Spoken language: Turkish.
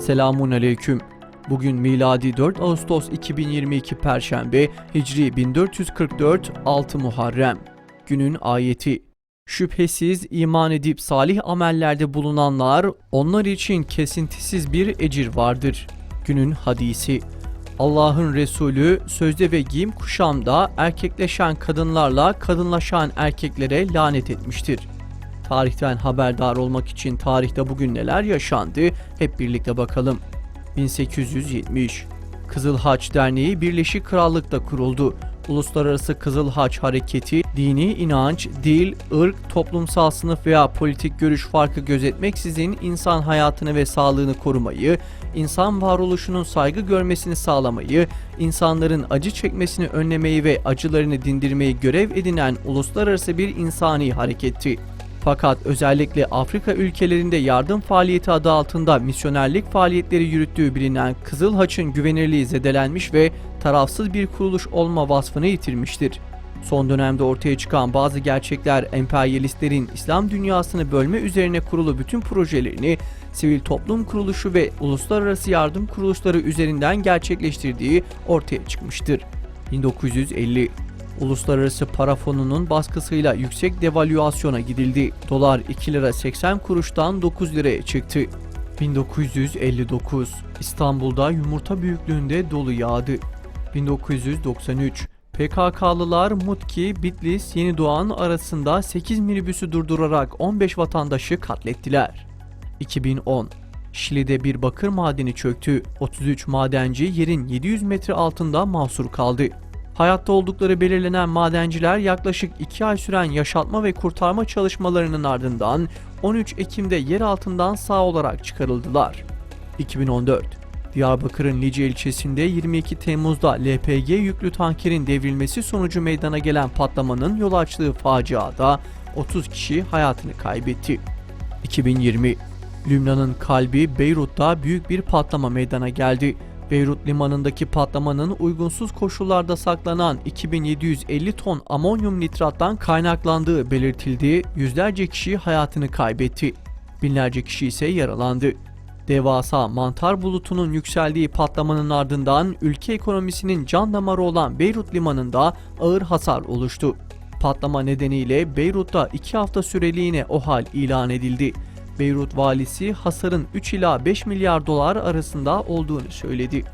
Selamun aleyküm. Bugün miladi 4 Ağustos 2022 Perşembe, Hicri 1444 6 Muharrem. Günün ayeti. Şüphesiz iman edip salih amellerde bulunanlar, onlar için kesintisiz bir ecir vardır. Günün hadisi. Allah'ın Resulü sözde ve giyim kuşamda erkekleşen kadınlarla kadınlaşan erkeklere lanet etmiştir. Tarihten haberdar olmak için tarihte bugün neler yaşandı hep birlikte bakalım. 1870 Kızıl Haç Derneği Birleşik Krallık'ta kuruldu. Uluslararası Kızıl Haç Hareketi, dini inanç, dil, ırk, toplumsal sınıf veya politik görüş farkı gözetmeksizin insan hayatını ve sağlığını korumayı, insan varoluşunun saygı görmesini sağlamayı, insanların acı çekmesini önlemeyi ve acılarını dindirmeyi görev edinen uluslararası bir insani hareketti. Fakat özellikle Afrika ülkelerinde yardım faaliyeti adı altında misyonerlik faaliyetleri yürüttüğü bilinen Kızıl Haç'ın güvenirliği zedelenmiş ve tarafsız bir kuruluş olma vasfını yitirmiştir. Son dönemde ortaya çıkan bazı gerçekler emperyalistlerin İslam dünyasını bölme üzerine kurulu bütün projelerini sivil toplum kuruluşu ve uluslararası yardım kuruluşları üzerinden gerçekleştirdiği ortaya çıkmıştır. 1950 Uluslararası Para Fonu'nun baskısıyla yüksek devalüasyona gidildi. Dolar 2 lira 80 kuruştan 9 liraya çıktı. 1959 İstanbul'da yumurta büyüklüğünde dolu yağdı. 1993 PKK'lılar Mutki, Bitlis, Yeni Doğan arasında 8 minibüsü durdurarak 15 vatandaşı katlettiler. 2010 Şili'de bir bakır madeni çöktü. 33 madenci yerin 700 metre altında mahsur kaldı. Hayatta oldukları belirlenen madenciler yaklaşık 2 ay süren yaşatma ve kurtarma çalışmalarının ardından 13 Ekim'de yer altından sağ olarak çıkarıldılar. 2014 Diyarbakır'ın Lice ilçesinde 22 Temmuz'da LPG yüklü tankerin devrilmesi sonucu meydana gelen patlamanın yol açtığı faciada 30 kişi hayatını kaybetti. 2020 Lübnan'ın kalbi Beyrut'ta büyük bir patlama meydana geldi. Beyrut limanındaki patlamanın uygunsuz koşullarda saklanan 2750 ton amonyum nitrattan kaynaklandığı belirtildi. Yüzlerce kişi hayatını kaybetti. Binlerce kişi ise yaralandı. Devasa mantar bulutunun yükseldiği patlamanın ardından ülke ekonomisinin can damarı olan Beyrut limanında ağır hasar oluştu. Patlama nedeniyle Beyrut'ta 2 hafta süreliğine OHAL ilan edildi. Beyrut valisi hasarın 3 ila 5 milyar dolar arasında olduğunu söyledi.